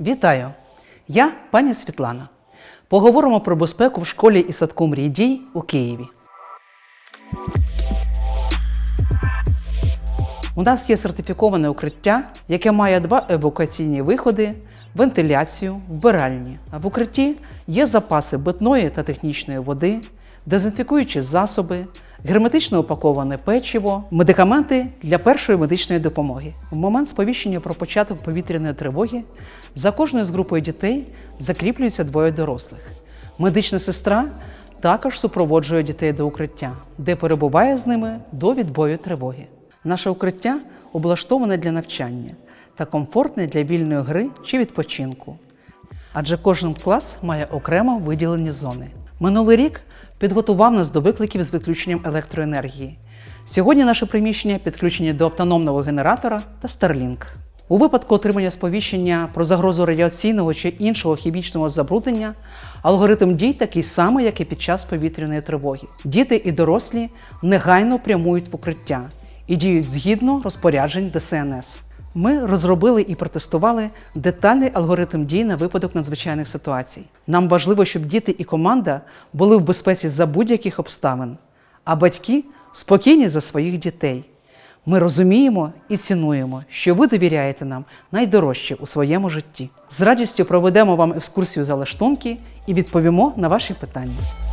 Вітаю! Я пані Світлана. Поговоримо про безпеку в школі і садку мрій дій у Києві. У нас є сертифіковане укриття, яке має два евакуаційні виходи, вентиляцію, вбиральні. В укритті є запаси питної та технічної води, дезінфікуючі засоби, герметично упаковане печиво, медикаменти для першої медичної допомоги. В момент сповіщення про початок повітряної тривоги за кожною з групою дітей закріплюються двоє дорослих. Медична сестра також супроводжує дітей до укриття, де перебуває з ними до відбою тривоги. Наше укриття облаштоване для навчання та комфортне для вільної гри чи відпочинку. Адже кожен клас має окремо виділені зони. Минулий рік підготував нас до викликів з відключенням електроенергії. Сьогодні наше приміщення підключені до автономного генератора та Starlink. У випадку отримання сповіщення про загрозу радіаційного чи іншого хімічного забруднення, алгоритм дій такий самий, як і під час повітряної тривоги. Діти і дорослі негайно прямують в укриття і діють згідно розпоряджень ДСНС. Ми розробили і протестували детальний алгоритм дій на випадок надзвичайних ситуацій. Нам важливо, щоб діти і команда були в безпеці за будь-яких обставин, а батьки спокійні за своїх дітей. Ми розуміємо і цінуємо, що ви довіряєте нам найдорожче у своєму житті. З радістю проведемо вам екскурсію за лаштунки і відповімо на ваші питання.